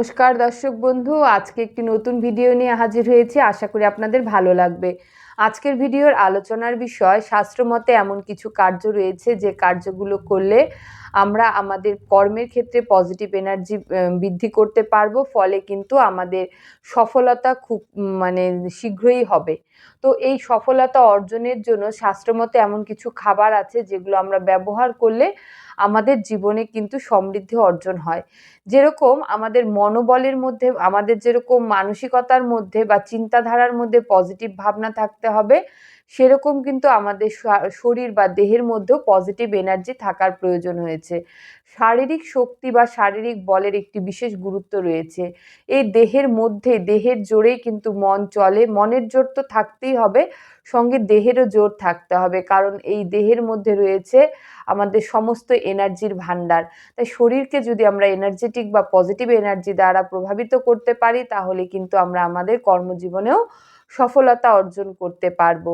নমস্কার দর্শক বন্ধু, আজকে একটি নতুন ভিডিও নিয়ে হাজির হয়েছি। আশা করি আপনাদের ভালো লাগবে। আজকের ভিডিওর আলোচনার বিষয় শাস্ত্রমতে এমন কিছু কার্য রয়েছে যে কার্যগুলো করলে আমরা আমাদের কর্মের ক্ষেত্রে পজিটিভ এনার্জি বৃদ্ধি করতে পারব, ফলে কিন্তু আমাদের সফলতা খুব মানে শীঘ্রই হবে। তো এই সফলতা অর্জনের জন্য শাস্ত্রমতে এমন কিছু খাবার আছে যেগুলো আমরা ব্যবহার করলে আমাদের জীবনে কিন্তু সমৃদ্ধি অর্জন হয়। যেরকম আমাদের মনোবলের মধ্যে, আমাদের যেরকম মানসিকতার মধ্যে বা চিন্তাধারার মধ্যে পজিটিভ ভাবনা থাকতে হবে সেরকম কিন্তু আমাদের শরীর বা দেহের মধ্যেও পজিটিভ এনার্জি থাকার প্রয়োজন হয়েছে। শারীরিক শক্তি বা শারীরিক বলের একটি বিশেষ গুরুত্ব রয়েছে। এই দেহের মধ্যে, দেহের জোরেই কিন্তু মন চলে। মনের জোর তো থাকতেই হবে, সঙ্গে দেহেরও জোর থাকতে হবে। কারণ এই দেহের মধ্যে রয়েছে আমাদের সমস্ত এনার্জির ভাণ্ডার। তাই শরীরকে যদি আমরা এনার্জেটিক বা পজিটিভ এনার্জি দ্বারা প্রভাবিত করতে পারি, তাহলে কিন্তু আমরা আমাদের কর্মজীবনেও সফলতা অর্জন করতে পারব।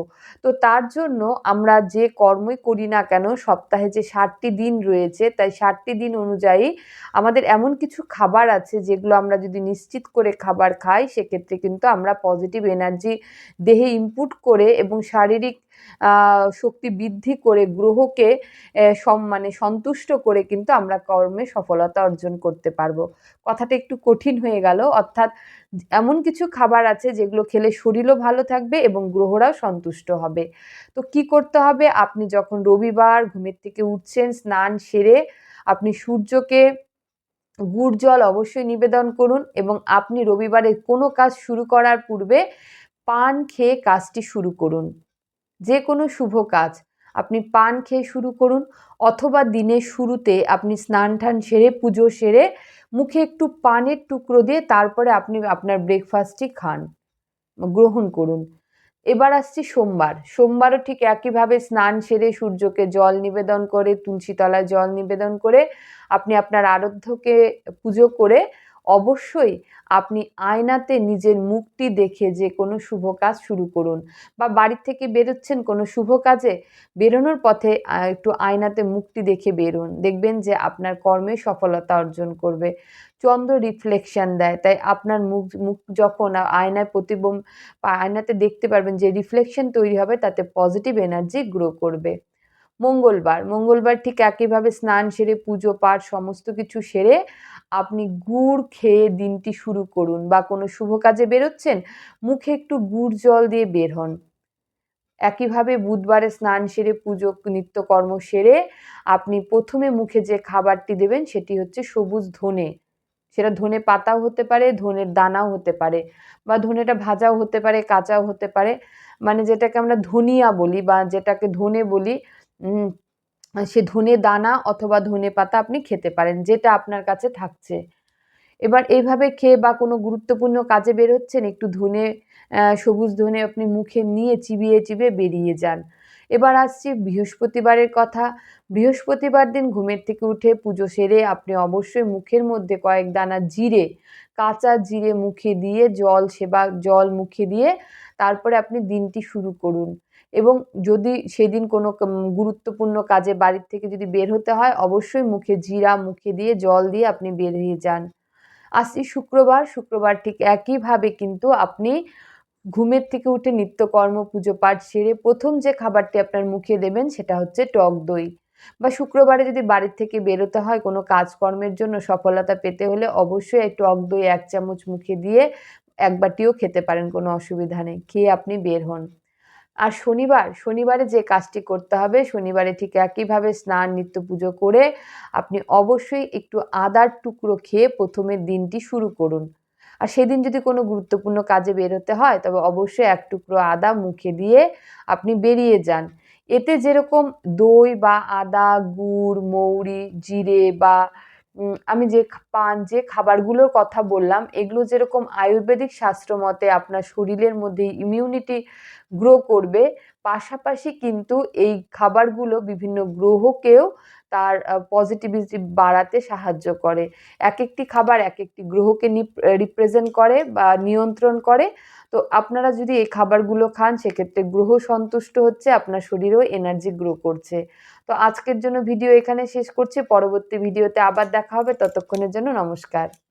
তো তার জন্য আমরা যে কর্মই করি না কেন, সপ্তাহে যে ষাটটি দিন রয়েছে, তাই ষাটটি দিন অনুযায়ী আমাদের এমন কিছু খাবার আছে যেগুলো আমরা যদি নিশ্চিত করে খাবার খাই, সেক্ষেত্রে কিন্তু আমরা পজিটিভ এনার্জি দেহে ইনপুট করে এবং শারীরিক শক্তি বৃদ্ধি করে গ্রহকে মানে সন্তুষ্ট করে কিন্তু আমরা কর্মে সফলতা অর্জন করতে পারব। কথাটা একটু কঠিন হয়ে গেল, অর্থাৎ এমন কিছু খাবার আছে যেগুলো খেলে শরীরও ভালো থাকবে এবং গ্রহরাও সন্তুষ্ট হবে। তো কি করতে হবে? আপনি যখন রবিবার ঘুমের থেকে উঠছেন, স্নান সেরে আপনি সূর্যকে গুড় জল অবশ্যই নিবেদন করুন এবং আপনি রবিবারে কোনো কাজ শুরু করার পূর্বে পান খেয়ে কাজটি শুরু করুন। যে কোনো শুভ কাজ। আপনি পান খেয়ে শুরু করুন অথবা দিনের শুরুতে আপনি স্নান টান সেরে, পুজো সেরে মুখে একটু পানের টুকরো দিয়ে তারপরে আপনি আপনার ব্রেকফাস্টটি খান। গ্রহণ করুন। এবার আসছি সোমবার। সোমবারও ঠিক একইভাবে স্নান সেরে সূর্যকে জল নিবেদন করে, তুলসীতলায় জল নিবেদন করে, আপনি আপনার আরাধ্যকে পুজো করে অবশ্যই আপনি আয়নাতে নিজের মুখটি দেখে যে কোনো শুভ কাজ শুরু করুন বা বাড়ির থেকে বেরোচ্ছেন কোনো শুভ কাজে, বেরোনোর পথে একটু আয়নাতে মুখটি দেখে বেরোন। দেখবেন যে আপনার কর্মে সফলতা অর্জন করবে। চন্দ্র রিফ্লেকশন দেয়, তাই আপনার মুখ মুখ যখন আয়নায় প্রতিবিম্ব, আয়নাতে দেখতে পারবেন যে রিফ্লেকশন তৈরি হবে, তাতে পজিটিভ এনার্জি গ্রো করবে। মঙ্গলবার মঙ্গলবার ঠিক একইভাবে স্নান সেরে পুজো পাঠ সমস্ত কিছু সেরে আপনি গুড় খেয়ে দিনটি শুরু করুন। বা কোনো শুভ কাজে বেরোচ্ছেন, মুখে একটু গুড় জল দিয়ে বের হন। একইভাবে বুধবারে স্নান সেরে পুজো, নিত্যকর্ম সেরে আপনি প্রথমে মুখে যে খাবারটি দেবেন সেটি হচ্ছে সবুজ ধনে। সেটা ধনে পাতাও হতে পারে ধনের দানাও হতে পারে বা ধনেটা ভাজাও হতে পারে, কাঁচাও হতে পারে। মানে যেটাকে আমরা ধনিয়া বলি বা যেটাকে ধনে বলি সে ধনে দানা অথবা ধনে পাতা আপনি খেতে পারেন, যেটা আপনার কাছে থাকছে। এবার এইভাবে খেয়ে বা কোনো গুরুত্বপূর্ণ কাজে বের হচ্ছেন, একটু ধনে সবুজ ধনে আপনি মুখে নিয়ে চিবিয়ে চিবিয়ে বেরিয়ে যান। এবার আসছি বৃহস্পতিবারের কথা। বৃহস্পতিবার দিন ঘুমের থেকে উঠে পুজো সেরে আপনি অবশ্যই মুখের মধ্যে কয়েক দানা জিরে, কাঁচা জিরে মুখে দিয়ে জল সেবা, জল মুখে দিয়ে তারপরে আপনি দিনটি শুরু করুন। এবং যদি সেদিন কোনো গুরুত্বপূর্ণ কাজে বাড়ির থেকে যদি বের হতে হয়, অবশ্যই মুখে জিরা মুখে দিয়ে জল দিয়ে আপনি বেরিয়ে যান। আসছি শুক্রবার শুক্রবার ঠিক একইভাবে কিন্তু আপনি ঘুমের থেকে উঠে নিত্যকর্ম পুজো পাঠ সেরে প্রথম যে খাবারটি আপনার মুখে দেবেন সেটা হচ্ছে টক দই। বা শুক্রবারে যদি বাড়ির থেকে বেরোতে হয় কোনো কাজকর্মের জন্য সফলতা পেতে হলে অবশ্যই এই টক দই এক চামচ মুখে দিয়ে একবারটিও খেতে পারেন, কোনো অসুবিধা নেই, খেয়ে আপনি বের হন। আর শনিবার, শনিবারে যে কাজটি করতে হবে, শনিবারে ঠিক একইভাবে স্নান, নিত্য পুজো করে আপনি অবশ্যই একটু আদার টুকরো খেয়ে প্রথমের দিনটি শুরু করুন। আর সেদিন যদি কোনো গুরুত্বপূর্ণ কাজে বেরোতে হয়, তবে অবশ্যই এক টুকরো আদা মুখে দিয়ে আপনি বেরিয়ে যান। এতে যেরকম দই বা আদা, গুড়, মৌরি, জিরে বা আমি যে পান, যে খাবারগুলোর কথা বললাম, এগুলো যেরকম আয়ুর্বেদিক শাস্ত্র মতে আপনার শরীরের মধ্যে ইমিউনিটি গ্রো করবে, পাশাপাশি কিন্তু এই খাবারগুলো বিভিন্ন গ্রহকেও তার পজিটিভিটি বাড়াতে সাহায্য করে। এক একটি খাবার এক একটি গ্রহকে রিপ্রেজেন্ট করে বা নিয়ন্ত্রণ করে। তো আপনারা যদি এই খাবারগুলো খান, সেক্ষেত্রে গ্রহ সন্তুষ্ট হচ্ছে, আপনার শরীরেও এনার্জি গ্রো করছে। তো আজকের জন্য ভিডিও এখানে শেষ করছি। পরবর্তী ভিডিওতে আবার দেখা হবে। ততক্ষণের জন্য নমস্কার।